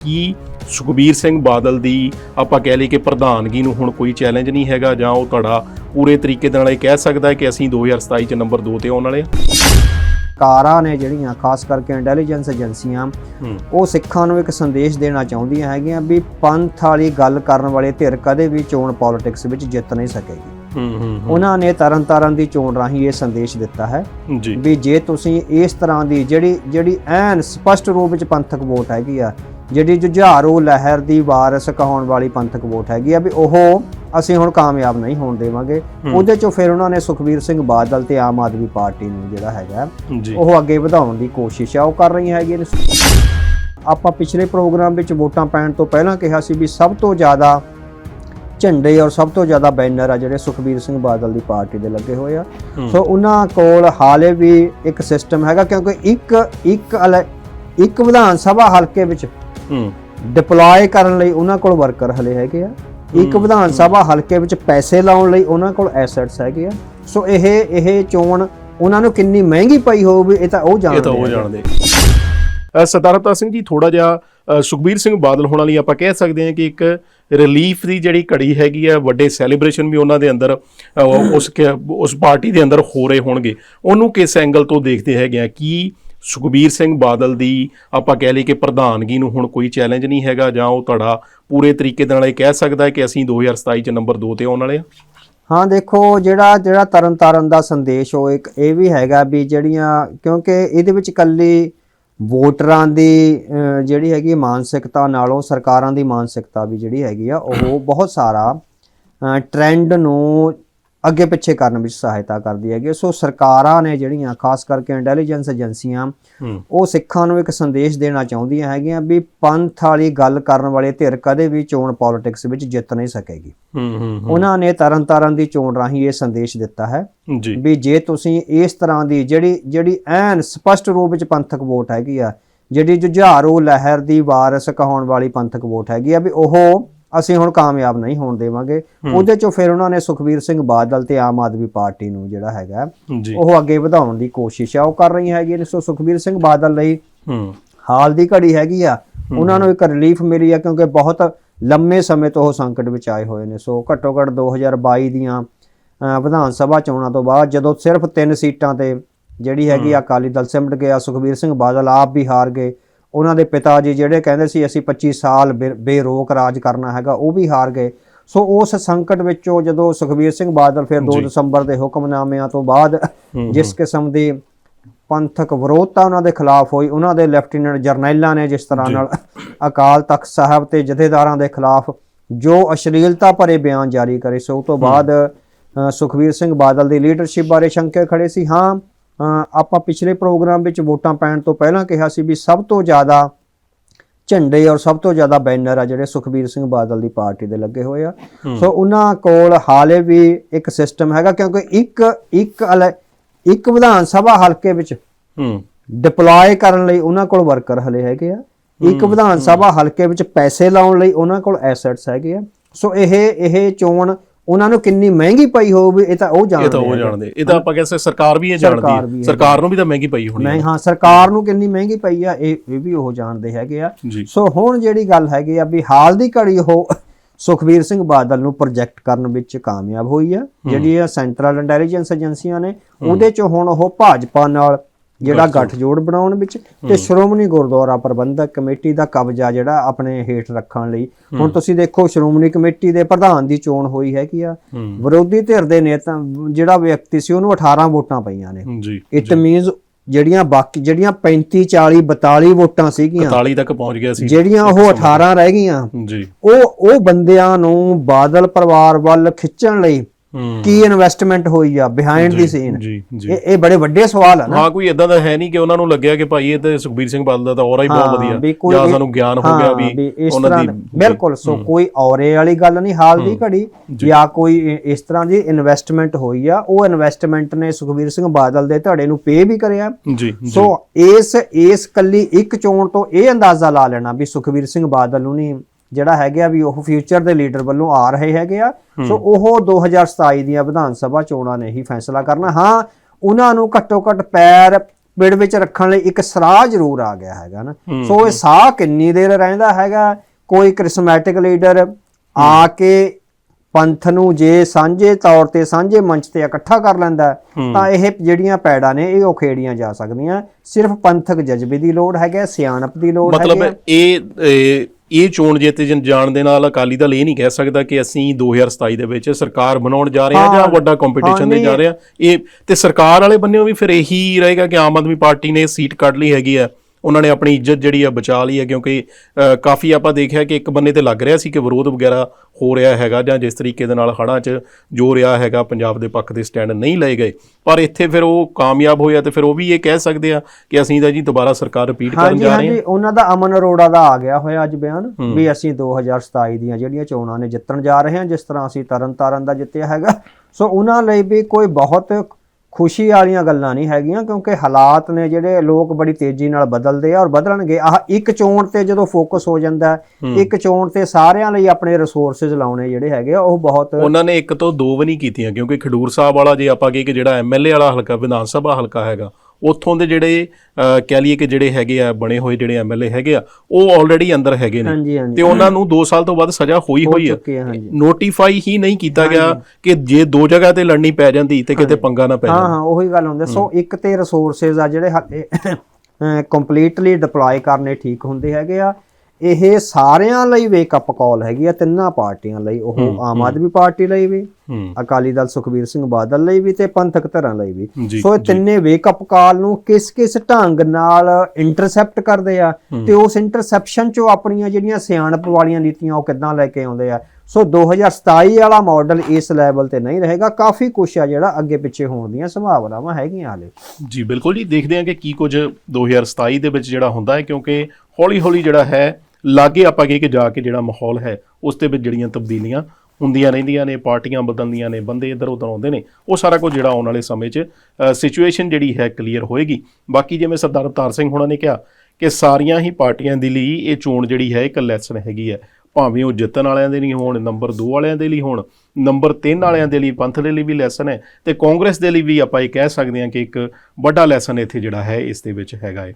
ਕੀ ਸੁਖਬੀਰ ਸਿੰਘ ਬਾਦਲ ਦੀ ਆਪਾਂ ਕਹਿ ਲਈ ਕਿ ਪ੍ਰਧਾਨਗੀ ਨੂੰ ਹੁਣ ਕੋਈ ਚੈਲੰਜ ਨਹੀਂ ਹੈਗਾ ਜਾਂ ਉਹ ਤੁਹਾਡਾ ਪੂਰੇ ਤਰੀਕੇ ਦੇ ਨਾਲ ਇਹ ਕਹਿ ਸਕਦਾ ਹੈ ਕਿ ਅਸੀਂ 2027 ਚ ਨੰਬਰ 2 ਤੇ ਆਉਣ ਵਾਲੇ ਹਾਂ? ਕਾਰਾਂ ਨੇ ਜਿਹੜੀਆਂ ਖਾਸ ਕਰਕੇ ਇੰਟੈਲੀਜੈਂਸ ਏਜੰਸੀਆਂ ਹੂੰ। ਉਹ ਸਿੱਖਾਂ ਨੂੰ ਇੱਕ ਸੰਦੇਸ਼ ਦੇਣਾ ਚਾਹੁੰਦੀਆਂ ਹੈਗੀਆਂ ਵੀ ਪੰਥ ਵਾਲੀ ਗੱਲ ਕਰਨ ਵਾਲੇ ਧਿਰ ਕਦੇ ਵੀ ਚੋਣ ਪੋਲਿਟਿਕਸ ਵਿੱਚ ਜਿੱਤ ਨਹੀਂ ਸਕੇਗੀ। ਹੂੰ ਹੂੰ ਉਹਨਾਂ ਨੇ ਤਰਨਤਾਰਨ ਦੀ ਚੋਣ ਰਾਹੀਂ ਇਹ ਸੰਦੇਸ਼ ਦਿੱਤਾ ਹੈ ਹੂੰ ਜੀ। ਵੀ ਜੇ ਤੁਸੀਂ ਇਸ ਤਰ੍ਹਾਂ ਦੀ ਜਿਹੜੀ ਜਿਹੜੀ ਐਨ ਸਪਸ਼ਟ ਰੂਪ ਵਿੱਚ ਪੰਥਕ ਵੋਟ ਹੈਗੀ ਆ ਜਿਹੜੀ ਜੁਝਾਰੂ ਲਹਿਰ ਦੀ ਵਾਰਸ ਕਹਾਉਣ ਵਾਲੀ ਪੰਥਕ ਵੋਟ ਹੈਗੀ ਆ ਵੀ ਉਹ ਅਸੀਂ ਹੁਣ ਕਾਮਯਾਬ ਨਹੀਂ ਹੋਣ ਦੇਵਾਂਗੇ। ਉਹਦੇ ਚੋਂ ਫਿਰ ਉਹਨਾਂ ਨੇ ਸੁਖਬੀਰ ਸਿੰਘ ਬਾਦਲ ਤੇ ਆਮ ਆਦਮੀ ਪਾਰਟੀ ਨੂੰ ਜਿਹੜਾ ਹੈਗਾ ਉਹ ਅੱਗੇ ਵਧਾਉਣ ਦੀ ਕੋਸ਼ਿਸ਼ ਆ ਉਹ ਕਰ ਰਹੀਆਂ ਹੈਗੀਆਂ ਨੇ ਆਪਾਂ ਪਿਛਲੇ ਪ੍ਰੋਗਰਾਮ ਵਿੱਚ ਵੋਟਾਂ ਪੈਣ ਤੋਂ ਪਹਿਲਾਂ ਕਿਹਾ ਸੀ ਵੀ ਸਭ ਤੋਂ ਜ਼ਿਆਦਾ ਝੰਡੇ ਔਰ ਸਭ ਤੋਂ ਜ਼ਿਆਦਾ ਬੈਨਰ ਆ ਜਿਹੜੇ ਸੁਖਬੀਰ ਸਿੰਘ ਬਾਦਲ ਦੀ ਪਾਰਟੀ ਦੇ ਲੱਗੇ ਹੋਏ ਆ। ਸੋ ਉਹਨਾਂ ਕੋਲ ਹਾਲੇ ਵੀ ਇੱਕ ਸਿਸਟਮ ਹੈਗਾ ਕਿਉਂਕਿ ਇੱਕ ਇੱਕ ਇੱਕ ਵਿਧਾਨ ਸਭਾ ਹਲਕੇ ਵਿੱਚ ਹੂੰ। ਡਿਪਲੋਏ ਕਰਨ ਲਈ ਉਹਨਾਂ ਕੋਲ ਵਰਕਰ ਹਲੇ ਹੈਗੇ ਆ। ਇੱਕ ਵਿਧਾਨ ਸਭਾ ਹਲਕੇ ਵਿੱਚ ਪੈਸੇ ਲਾਉਣ ਲਈ ਉਹਨਾਂ ਕੋਲ ਐਸੈਟਸ ਹੈਗੇ ਆ। ਸੋ ਇਹ ਇਹ ਚੋਣ ਉਹਨਾਂ ਨੂੰ ਕਿੰਨੀ ਮਹਿੰਗੀ ਪਈ ਹੋਊਗੀ ਇਹ ਤਾਂ ਉਹ ਜਾਣਦੇ ਇਹ ਤਾਂ ਉਹ। ਜਾਣਦੇ ਅ, ਸਰਦਾਰ ਅਵਤਾਰ ਸਿੰਘ ਜੀ ਥੋੜਾ ਜਿਹਾ ਸੁਖਬੀਰ ਸਿੰਘ ਬਾਦਲ ਹੋਣਾ ਲਈ ਆਪਾਂ ਕਹਿ ਸਕਦੇ ਹਾਂ ਕਿ ਇੱਕ ਰਿਲੀਫ ਦੀ ਜਿਹੜੀ ਘੜੀ ਹੈਗੀ ਆ ਵੱਡੇ ਸੈਲੀਬ੍ਰੇਸ਼ਨ ਵੀ ਉਹਨਾਂ ਦੇ ਅੰਦਰ ਉਸ ਉਸ ਪਾਰਟੀ ਦੇ ਅੰਦਰ ਹੋ ਰਹੇ ਹੋਣਗੇ। ਉਹਨੂੰ ਕਿਸ ਐਂਗਲ ਤੋਂ ਦੇਖਦੇ ਹੈਗੇ ਆ? ਕੀ ਸੁਖਬੀਰ ਸਿੰਘ ਬਾਦਲ ਦੀ ਆਪਾਂ ਕਹਿ ਲਈ ਕਿ ਪ੍ਰਧਾਨਗੀ ਨੂੰ ਹੁਣ ਕੋਈ ਚੈਲੰਜ ਨਹੀਂ ਹੈਗਾ ਜਾਂ ਉਹ ਤੁਹਾਡਾ ਪੂਰੇ ਤਰੀਕੇ ਦੇ ਨਾਲ ਇਹ ਕਹਿ ਸਕਦਾ ਹੈ ਕਿ ਅਸੀਂ 2027 ਚ ਨੰਬਰ 2 ਤੇ ਆਉਣ ਵਾਲੇ ਹਾਂ। ਹਾਂ, ਦੇਖੋ, ਜਿਹੜਾ ਜਿਹੜਾ ਤਰਨ ਤਾਰਨ ਦਾ ਸੰਦੇਸ਼, ਉਹ ਇੱਕ ਇਹ ਵੀ ਹੈਗਾ ਵੀ ਜਿਹੜੀਆਂ, ਕਿਉਂਕਿ ਇਹਦੇ ਵਿੱਚ ਕੱਲੀ ਵੋਟਰਾਂ ਦੀ ਜਿਹੜੀ ਹੈਗੀ ਮਾਨਸਿਕਤਾ ਨਾਲੋਂ ਸਰਕਾਰਾਂ ਦੀ ਮਾਨਸਿਕਤਾ ਵੀ ਜਿਹੜੀ ਹੈਗੀ ਆ, ਉਹ ਬਹੁਤ ਸਾਰਾ ਟ੍ਰੈਂਡ ਨੂੰ ਅੱਗੇ ਪਿੱਛੇ ਕਰਨ ਵਿੱਚ ਸਹਾਇਤਾ ਕਰਦੀ ਹੈਗੀ ਸੋ ਸਰਕਾਰਾਂ ਨੇ ਜਿਹੜੀਆਂ ਖਾਸ ਕਰਕੇ ਇੰਟੈਲੀਜੈਂਸ ਏਜੰਸੀਆਂ ਉਹ ਸਿੱਖਾਂ ਨੂੰ ਇੱਕ ਸੰਦੇਸ਼ ਦੇਣਾ ਚਾਹੁੰਦੀਆਂ ਹੈਗੀਆਂ ਵੀ ਪੰਥ ਵਾਲੀ ਗੱਲ ਕਰਨ ਵਾਲੇ ਧਿਰ ਕਦੇ ਵੀ ਚੋਣ ਪੋਲਿਟਿਕਸ ਵਿੱਚ ਜਿੱਤ ਨਹੀਂ ਸਕੇਗੀ। ਉਹਨਾਂ ਨੇ ਤਰਨਤਾਰਨ ਦੀ ਚੋਣ ਰਾਹੀਂ ਇਹ ਸੰਦੇਸ਼ ਦਿੱਤਾ ਹੈ ਵੀ ਜੇ ਤੁਸੀਂ ਇਸ ਤਰ੍ਹਾਂ ਦੀ ਜਿਹੜੀ ਜਿਹੜੀ ਐਨ ਸਪਸ਼ਟ ਰੂਪ ਵਿੱਚ ਪੰਥਕ ਵੋਟ ਹੈਗੀ ਆ ਜਿਹੜੀ ਜੁਝਾਰੂ ਲਹਿਰ ਦੀ ਵਾਰਸ ਕਹਾਉਣ ਵਾਲੀ ਪੰਥਕ ਵੋਟ ਹੈਗੀ ਆ ਵੀ ਉਹ ਅਸੀਂ ਹੁਣ ਕਾਮਯਾਬ ਨਹੀਂ ਹੋਣ ਦੇਵਾਂਗੇ। ਉਹਦੇ ਚੋਂ ਫਿਰ ਉਹਨਾਂ ਨੇ ਸੁਖਬੀਰ ਸਿੰਘ ਬਾਦਲ ਤੇ ਆਮ ਆਦਮੀ ਪਾਰਟੀ ਨੂੰ ਜਿਹੜਾ ਹੈਗਾ ਉਹ ਅੱਗੇ ਵਧਾਉਣ ਦੀ ਕੋਸ਼ਿਸ਼ ਆ। ਉਹ ਕਰ ਰਹੀਆਂ ਹੈਗੀਆਂ ਨੇ। ਸੋ ਸੁਖਬੀਰ ਸਿੰਘ ਬਾਦਲ ਲਈ ਹਾਲ ਦੀ ਘੜੀ ਹੈਗੀ ਆ। ਉਹਨਾਂ ਨੂੰ ਇੱਕ ਰਿਲੀਫ ਮਿਲੀ ਆ ਕਿਉਂਕਿ ਬਹੁਤ ਲੰਮੇ ਸਮੇਂ ਤੋਂ ਉਹ ਸੰਕਟ ਵਿੱਚ ਆਏ ਹੋਏ ਨੇ। ਸੋ ਘੱਟੋ ਘੱਟ 2022 ਦੀਆਂ ਵਿਧਾਨ ਸਭਾ ਚੋਣਾਂ ਤੋਂ ਬਾਅਦ ਜਦੋਂ ਸਿਰਫ ਤਿੰਨ ਸੀਟਾਂ ਤੇ ਜਿਹੜੀ ਹੈਗੀ ਆ ਅਕਾਲੀ ਦਲ ਸਿਮਟ ਗਿਆ ਸੁਖਬੀਰ ਸਿੰਘ ਬਾਦਲ ਆਪ ਵੀ ਹਾਰ ਗਏ। ਉਹਨਾਂ ਦੇ ਪਿਤਾ ਜੀ ਜਿਹੜੇ ਕਹਿੰਦੇ ਸੀ ਅਸੀਂ 25 ਸਾਲ ਬੇਰੋਕ ਰਾਜ ਕਰਨਾ ਹੈਗਾ ਉਹ ਵੀ ਹਾਰ ਗਏ ਸੋ ਉਸ ਸੰਕਟ ਵਿੱਚੋਂ ਜਦੋਂ ਸੁਖਬੀਰ ਸਿੰਘ ਬਾਦਲ ਫਿਰ 2 ਜੀ। ਦਸੰਬਰ ਦੇ ਹੁਕਮਨਾਮਿਆਂ ਤੋਂ ਬਾਅਦ ਜਿਸ ਕਿਸਮ ਦੀ ਪੰਥਕ ਵਿਰੋਧਤਾ ਉਹਨਾਂ ਦੇ ਖਿਲਾਫ ਹੋਈ ਉਹਨਾਂ ਦੇ ਲੈਫਟੀਨੈਂਟ ਜਰਨੈਲਾਂ ਨੇ ਜਿਸ ਤਰ੍ਹਾਂ। ਨਾਲ ਅਕਾਲ ਤਖਤ ਸਾਹਿਬ ਤੇ ਜਥੇਦਾਰਾਂ ਦੇ ਖਿਲਾਫ ਜੋ ਅਸ਼ਲੀਲਤਾ ਭਰੇ ਬਿਆਨ ਜਾਰੀ ਕਰੇ ਸੋ ਉਸ ਤੋਂ ਬਾਅਦ ਅ, ਸੁਖਬੀਰ ਸਿੰਘ ਬਾਦਲ ਦੀ ਲੀਡਰਸ਼ਿਪ ਬਾਰੇ ਸ਼ੰਕੇ ਖੜੇ ਸੀ ਹਾਂ ਆਪਾਂ ਪਿਛਲੇ ਪ੍ਰੋਗਰਾਮ ਵਿੱਚ ਵੋਟਾਂ ਪੈਣ ਤੋਂ ਪਹਿਲਾਂ ਕਿਹਾ ਸੀ ਵੀ ਸਭ ਤੋਂ ਜ਼ਿਆਦਾ ਝੰਡੇ ਔਰ ਸਭ ਤੋਂ ਜ਼ਿਆਦਾ ਬੈਨਰ ਆ ਜਿਹੜੇ ਸੁਖਬੀਰ ਸਿੰਘ ਬਾਦਲ ਦੀ ਪਾਰਟੀ ਦੇ ਲੱਗੇ ਹੋਏ ਆ। ਸੋ ਉਹਨਾਂ ਕੋਲ ਹਾਲੇ ਵੀ ਇੱਕ ਸਿਸਟਮ ਹੈਗਾ ਕਿਉਂਕਿ ਇੱਕ ਇੱਕ ਅਲ- ਇੱਕ ਵਿਧਾਨ ਸਭਾ ਹਲਕੇ ਵਿੱਚ ਹੂੰ। ਡਿਪਲੋਏ ਕਰਨ ਲਈ ਉਹਨਾਂ ਕੋਲ ਵਰਕਰ ਹਲੇ ਹੈਗੇ ਆ। ਇੱਕ ਵਿਧਾਨ ਸਭਾ ਹਲਕੇ ਵਿੱਚ ਪੈਸੇ ਲਾਉਣ ਲਈ ਉਹਨਾਂ ਕੋਲ ਐਸੈਟਸ ਹੈਗੇ ਆ। ਸੋ ਇਹ ਇਹ ਚੋਣ ਉਹਨਾਂ ਨੂੰ ਕਿੰਨੀ ਮਹਿੰਗੀ ਪਈ ਹੋਊਗੀ ਇਹ ਤਾਂ ਉਹ ਇਹ ਜਾਣਦੇ ਤਾਂ ਉਹ। ਜਾਣਦੇ। ਇਹ ਤਾਂ ਆਪਾਂ ਕਹਿ ਸਕਦੇ ਸਰਕਾਰ ਵੀ ਇਹ ਜਾਣਦੀ ਹੈ। ਇਹ ਸਰਕਾਰ ਨੂੰ ਵੀ ਤਾਂ ਮਹਿੰਗੀ ਪਈ ਹੋਣੀ ਨਹੀਂ ਹਾਂ ਸਰਕਾਰ ਨੂੰ ਕਿੰਨੀ ਮਹਿੰਗੀ ਪਈ ਆ ਇਹ ਇਹ ਵੀ ਉਹ ਜਾਣਦੇ ਹੈਗੇ ਆ। ਸੋ ਹੁਣ ਜਿਹੜੀ ਗੱਲ ਹੈਗੀ ਆ ਵੀ ਹਾਲ ਦੀ ਘੜੀ ਉਹ ਸੁਖਬੀਰ ਸਿੰਘ ਬਾਦਲ ਨੂੰ ਪ੍ਰੋਜੈਕਟ ਕਰਨ ਵਿੱਚ ਕਾਮਯਾਬ ਹੋਈ ਆ। ਜਿਹੜੀ ਆ ਸੈਂਟਰਲ ਇੰਟੈਲੀਜੈਂਸ ਏਜੰਸੀਆਂ ਨੇ ਉਹਦੇ ਚ ਹੁਣ ਉਹ ਭਾਜਪਾ ਨਾਲ ਜਿਹੜਾ ਗੱਠਜੋੜ ਬਣਾਉਣ ਵਿੱਚ ਤੇ ਸ਼੍ਰੋਮਣੀ ਗੁਰਦੁਆਰਾ ਪ੍ਰਬੰਧਕ ਕਮੇਟੀ ਦਾ ਕਬਜ਼ਾ ਜਿਹੜਾ ਆਪਣੇ ਹੇਠ ਰੱਖਣ ਲਈ। ਹੁਣ ਤੁਸੀਂ ਦੇਖੋ ਸ਼੍ਰੋਮਣੀ ਕਮੇਟੀ ਦੇ ਪ੍ਰਧਾਨ ਦੀ ਚੋਣ ਹੋਈ ਹੈਗੀ ਆ। ਹੂੰ। ਵਿਰੋਧੀ ਧਿਰ ਦੇ ਨੇਤਾ ਜਿਹੜਾ ਵਿਅਕਤੀ ਸੀ ਉਹਨੂੰ 18 ਵੋਟਾਂ ਪਈਆਂ ਨੇ। ਇਟ ਮੀਨਸ ਜਿਹੜੀਆਂ ਬਾਕੀ ਜਿਹੜੀਆਂ 35 40 42 ਵੋਟਾਂ ਸੀਗੀਆਂ 41 ਤੱਕ ਪਹੁੰਚ ਗਿਆ ਸੀ। ਜਿਹੜੀਆਂ ਉਹ 18 ਰਹਿ ਗਈਆਂ। ਜੀ। ਉਹ ਉਹ ਬੰਦਿਆਂ ਨੂੰ ਬਾਦਲ ਪਰਿਵਾਰ ਵੱਲ ਖਿੱਚਣ ਲਈ ਹੂੰ ਕੀ ਇਨਵੈਸਟਮੈਂਟ ਹੋਈ ਆ ਬਿਹਾਈਂਡ ਦੀ ਸੀਨ ਇਹ ਇਹ ਬੜੇ ਵੱਡੇ ਸਵਾਲ ਆ ਨਾ। ਹਾਂ ਕੋਈ ਇਦਾਂ ਦਾ ਹੈ ਨਹੀਂ ਕਿ ਉਹਨਾਂ ਨੂੰ ਲੱਗਿਆ ਕਿ ਭਾਈ ਇਹ ਤੇ ਸੁਖਬੀਰ ਸਿੰਘ ਬਾਦਲ ਦਾ ਤਾਂ ਔਰਾ ਹੀ ਬਹੁਤ ਵਧੀਆ। ਜਾਂ ਸਾਨੂੰ ਗਿਆਨ ਹੋ ਗਿਆ ਵੀ ਉਹਨਾਂ ਦੀ ਬਿਲਕੁਲ ਸੋ ਕੋਈ ਔਰੇ ਵਾਲੀ ਗੱਲ ਨਹੀਂ ਹਾਲ ਦੀ ਘੜੀ ਜਾਂ। ਕੋਈ ਇਸ ਤਰ੍ਹਾਂ ਦੀ ਇਨਵੈਸਟਮੈਂਟ ਹੋਈ ਆ ਉਹ ਇਨਵੈਸਟਮੈਂਟ ਨੇ ਸੁਖਬੀਰ ਸਿੰਘ ਬਾਦਲ ਦੇ ਧੜੇ ਨੂੰ ਪੇ ਵੀ ਕਰਿਆ। ਸੋ ਇਸ ਇਸ ਕੱਲੀ ਇੱਕ ਚੋਣ ਤੋਂ ਇਹ ਅੰਦਾਜ਼ਾ ਲਾ ਲੈਣਾ ਵੀ ਸੁਖਬੀਰ ਸਿੰਘ ਬਾਦਲ ਨੂੰ ਨਹੀਂ ਜਿਹੜਾ ਹੈਗਾ ਵੀ ਉਹ ਫਿਊਚਰ ਦੇ ਲੀਡਰ ਵੱਲੋਂ ਆ ਰਹੇ ਹੈਗੇ ਆ। ਸੋ ਉਹ 2027 ਦੀਆਂ ਵਿਧਾਨ ਸਭਾ ਚੋਣਾਂ ਨੇ ਹੀ ਫੈਸਲਾ ਕਰਨਾ। ਹਾਂ ਉਹਨਾਂ ਨੂੰ ਘੱਟੋ ਘੱਟ ਪੈਰ ਬਿੜ ਵਿੱਚ ਰੱਖਣ ਲਈ ਇੱਕ ਸਰਾਹ ਜ਼ਰੂਰ ਆ ਗਿਆ ਹੈਗਾ ਨਾ। ਸੋ ਇਹ ਸਾਹ ਕਿੰਨੀ ਦੇਰ ਰਹਿੰਦਾ ਹੈਗਾ? ਕੋਈ ਕ੍ਰਿਸਮੈਟਿਕ ਲੀਡਰ ਆ ਕੇ ਪੰਥ ਨੂੰ ਜੇ ਸਾਂਝੇ ਤੌਰ ਤੇ ਸਾਂਝੇ ਮੰਚ ਤੇ ਇਕੱਠਾ ਕਰ ਲੈਂਦਾ। ਤਾਂ ਇਹ ਜਿਹੜੀਆਂ ਪੈੜਾਂ ਨੇ ਇਹ ਉਖੇੜੀਆਂ ਜਾ ਸਕਦੀਆਂ। ਸਿਰਫ ਪੰਥਕ ਜਜ਼ਬੇ ਦੀ ਲੋੜ ਹੈਗਾ ਸਿਆਣਪ ਦੀ ਲੋੜ ਮਤਲਬ ਹੈਗੀ ਹੈ। ਇਹ ਇਹ- ਚੋਣ ਜਿੱਤ ਜਾਣ ਦੇ ਨਾਲ ਅਕਾਲੀ ਦਲ ਇਹ ਨਹੀਂ ਕਹਿ ਸਕਦਾ ਕਿ ਅਸੀਂ 2027 ਦੇ ਵਿੱਚ ਸਰਕਾਰ ਬਣਾਉਣ ਜਾ ਰਹੇ ਹਾਂ ਜਾਂ ਵੱਡਾ ਕੰਪੀਟੀਸ਼ਨ ਦੇ ਜਾ ਰਹੇ ਹਾਂ। ਇਹ ਤੇ ਸਰਕਾਰ ਵਾਲੇ ਬੰਨਿਓ ਵੀ ਫਿਰ ਇਹੀ ਰਹੇਗਾ ਕਿ ਆਮ ਆਦਮੀ ਪਾਰਟੀ ਨੇ ਸੀਟ ਕੱਢ ਲਈ ਹੈਗੀ ਆ ਉਹਨਾਂ ਨੇ ਆਪਣੀ ਇੱਜ਼ਤ ਜਿਹੜੀ ਆ ਬਚਾ ਲਈ ਹੈ ਕਿਉਂਕਿ ਕਾਫੀ ਆਪਾਂ ਦੇਖਿਆ ਕਿ ਇੱਕ ਬੰਨੇ ਤੇ ਲੱਗ ਰਿਹਾ ਸੀ ਕਿ ਵਿਰੋਧ ਵਗੈਰਾ ਹੋ ਰਿਹਾ ਹੈਗਾ ਜਾਂ ਜਿਸ ਤਰੀਕੇ ਦੇ ਨਾਲ ਹੜ੍ਹਾਂ 'ਚ ਜੋ ਰਿਹਾ ਹੈਗਾ ਪੰਜਾਬ ਦੇ ਪੱਖ ਦੇ ਸਟੈਂਡ ਨਹੀਂ ਲਏ ਗਏ। ਪਰ ਇੱਥੇ ਫਿਰ ਉਹ ਕਾਮਯਾਬ ਹੋਇਆ ਤੇ ਫਿਰ ਉਹ ਵੀ ਇਹ ਕਹਿ ਸਕਦੇ ਆ ਕਿ ਅਸੀਂ ਤਾਂ ਜੀ ਦੁਬਾਰਾ ਸਰਕਾਰ ਰਿਪੀਟ ਕਰਨ ਹਾਂਜੀ ਜਾ ਰਹੇ ਹਾਂ। ਹਾਂਜੀ ਉਹਨਾਂ ਦਾ ਅਮਨ ਅਰੋੜਾ ਦਾ ਆ ਗਿਆ ਹੋਇਆ ਅੱਜ ਬਿਆਨ ਵੀ ਅਸੀਂ 2027 ਦੀਆਂ ਜਿਹੜੀਆਂ ਚੋਣਾਂ ਨੇ ਜਿੱਤਣ ਜਾ ਰਹੇ ਹਾਂ ਜਿਸ ਤਰ੍ਹਾਂ ਅਸੀਂ ਤਰਨਤਾਰਨ ਦਾ ਜਿੱਤਿਆ ਹੈਗਾ। ਸੋ ਉਹਨਾਂ ਲਈ ਵੀ ਕੋਈ ਬਹੁਤ ਖੁਸ਼ੀ ਵਾਲੀਆਂ ਗੱਲਾਂ ਨਹੀਂ ਹੈਗੀਆਂ ਕਿਉਂਕਿ ਹਾਲਾਤ ਨੇ ਜਿਹੜੇ ਲੋਕ ਬੜੀ ਤੇਜ਼ੀ ਨਾਲ ਬਦਲਦੇ ਆ ਔਰ ਬਦਲਣਗੇ। ਆਹ ਇੱਕ ਚੋਣ ਤੇ ਜਦੋਂ ਫੋਕਸ ਹੋ ਜਾਂਦਾ ਇੱਕ ਚੋਣ ਤੇ ਸਾਰਿਆਂ ਲਈ ਆਪਣੇ ਰਿਸੋਰਸਸ ਲਾਉਣੇ ਜਿਹੜੇ ਹੈਗੇ ਆ ਉਹ ਬਹੁਤ ਉਹਨਾਂ ਨੇ ਇੱਕ ਤੋਂ ਦੋ ਵੀ ਨਹੀਂ ਕੀਤੀਆਂ ਕਿਉਂਕਿ ਖਡੂਰ ਸਾਹਿਬ ਵਾਲਾ ਜੇ ਆਪਾਂ ਕਹੀਏ ਕਿ ਜਿਹੜਾ ਐਮਐਲਏ ਵਾਲਾ ਹਲਕਾ ਵਿਧਾਨ ਸਭਾ ਹਲਕਾ ਹੈਗਾ ਉੱਥੋਂ ਦੇ ਜਿਹੜੇ ਕਹਿ ਲਈਏ ਕਿ ਜਿਹੜੇ ਹੈਗੇ ਆ ਬਣੇ ਹੋਏ ਜਿਹੜੇ ਐਮਐਲਏ ਹੈਗੇ ਆ ਉਹ ਆਲਰੇਡੀ ਅੰਦਰ ਹੈਗੇ ਨੇ। ਤੇ ਉਹਨਾਂ ਨੂੰ 2 ਸਾਲ ਤੋਂ ਬਾਅਦ ਸਜ਼ਾ ਹੋਈ ਹੋਈ ਆ। ਨੋਟੀਫਾਈ ਹੀ ਨਹੀਂ ਕੀਤਾ ਗਿਆ ਕਿ ਜੇ ਦੋ ਜਗ੍ਹਾ ਤੇ ਲੜਨੀ ਪੈ ਜਾਂਦੀ ਤੇ ਕਿਤੇ ਪੰਗਾ ਨਾ ਪੈ ਹਾਂ ਜਾਂਦਾ ਹਾਂ ਉਹੀ ਗੱਲ ਹੁੰਦੀ। ਸੋ ਇੱਕ ਤੇ ਰਿਸੋਰਸਸ ਆ ਜਿਹੜੇ ਹਾਲੇ ਕੰਪਲੀਟਲੀ ਡਿਪਲੋਏ ਕਰਨੇ ਠੀਕ ਹੁੰਦੇ ਹੈਗੇ ਆ। ਇਹ ਸਾਰਿਆਂ ਲਈ ਵੇਕ ਅਪ ਕਾਲ ਹੈਗੀ ਆ ਤਿੰਨਾਂ ਪਾਰਟੀਆਂ ਲਈ। ਉਹ ਆਮ ਆਦਮੀ ਪਾਰਟੀ ਲਈ ਵੀ। ਹੂੰ ਅਕਾਲੀ ਦਲ ਸੁਖਬੀਰ ਸਿੰਘ ਬਾਦਲ ਲਈ ਵੀ ਤੇ ਪੰਥਕ ਧਿਰਾਂ ਲਈ ਵੀ। ਸੋ ਇਹ ਤਿੰਨੇ ਵੇਕ ਅਪ ਕਾਲ ਨੂੰ ਕਿਸ ਕਿਸ ਢੰਗ ਨਾਲ ਇੰਟਰਸੈਪਟ ਕਰਦੇ ਆ ਤੇ ਉਸ ਇੰਟਰਸੈਪਸ਼ਨ ਚੋਂ ਆਪਣੀਆਂ ਜਿਹੜੀਆਂ ਸਿਆਣਪ ਵਾਲੀਆਂ ਨੀਤੀਆਂ ਉਹ ਕਿੱਦਾਂ ਲੈ ਕੇ ਆਉਂਦੇ ਆ? ਸੋ 2027 ਵਾਲਾ ਮਾਡਲ ਇਸ ਲੈਵਲ ਤੇ ਨਹੀਂ ਰਹੇਗਾ ਕਾਫੀ ਕੁਛ ਆ ਜਿਹੜਾ ਅੱਗੇ ਪਿੱਛੇ ਹੋਣ ਦੀਆਂ ਸੰਭਾਵਨਾਵਾਂ ਹੈਗੀਆਂ ਹਾਲੇ। ਜੀ ਬਿਲਕੁਲ ਜੀ। ਦੇਖਦੇ ਹਾਂ ਕਿ ਕੀ ਕੁਝ 2027 ਦੇ ਵਿੱਚ ਜਿਹੜਾ ਹੁੰਦਾ ਹੈ ਕਿਉਂਕਿ ਹੌਲੀ ਹੌਲੀ ਜਿਹੜਾ ਹੈ ਲਾਗੇ ਆਪਾਂ ਕਹੀਏ ਕਿ ਜਾ ਕੇ ਜਿਹੜਾ ਮਾਹੌਲ ਹੈ ਉਸ ਦੇ ਵਿੱਚ ਜਿਹੜੀਆਂ ਤਬਦੀਲੀਆਂ ਹੁੰਦੀਆਂ ਰਹਿੰਦੀਆਂ ਨੇ, ਪਾਰਟੀਆਂ ਬਦਲਦੀਆਂ ਨੇ, ਬੰਦੇ ਇੱਧਰ ਉੱਧਰ ਆਉਂਦੇ ਨੇ, ਉਹ ਸਾਰਾ ਕੁਝ ਜਿਹੜਾ ਆਉਣ ਵਾਲੇ ਸਮੇਂ 'ਚ ਸਿਚੁਏਸ਼ਨ ਜਿਹੜੀ ਹੈ ਕਲੀਅਰ ਹੋਏਗੀ। ਬਾਕੀ ਜਿਵੇਂ ਸਰਦਾਰ ਅਵਤਾਰ ਸਿੰਘ ਹੋਣਾ ਨੇ ਕਿਹਾ ਕਿ ਸਾਰੀਆਂ ਹੀ ਪਾਰਟੀਆਂ ਦੇ ਲਈ ਇਹ ਚੋਣ ਜਿਹੜੀ ਹੈ, ਇੱਕ ਲੈਸਨ ਹੈਗੀ ਹੈ। ਭਾਵੇਂ ਉਹ ਜਿੱਤਣ ਵਾਲਿਆਂ ਦੇ ਲਈ ਹੋਣ ਨੰਬਰ 2 ਵਾਲਿਆਂ ਦੇ ਲਈ ਹੋਣ ਨੰਬਰ 3 ਵਾਲਿਆਂ ਦੇ ਲਈ, ਪੰਥ ਦੇ ਲਈ ਵੀ ਲੈਸਨ ਹੈ ਤੇ ਕਾਂਗਰਸ ਦੇ ਲਈ ਵੀ ਆਪਾਂ ਇਹ ਕਹਿ ਸਕਦੇ ਹਾਂ ਕਿ ਇੱਕ ਵੱਡਾ ਲੈਸਨ ਇੱਥੇ ਜਿਹੜਾ ਹੈ, ਇਸ ਦੇ ਵਿੱਚ ਹੈਗਾ ਹੈ।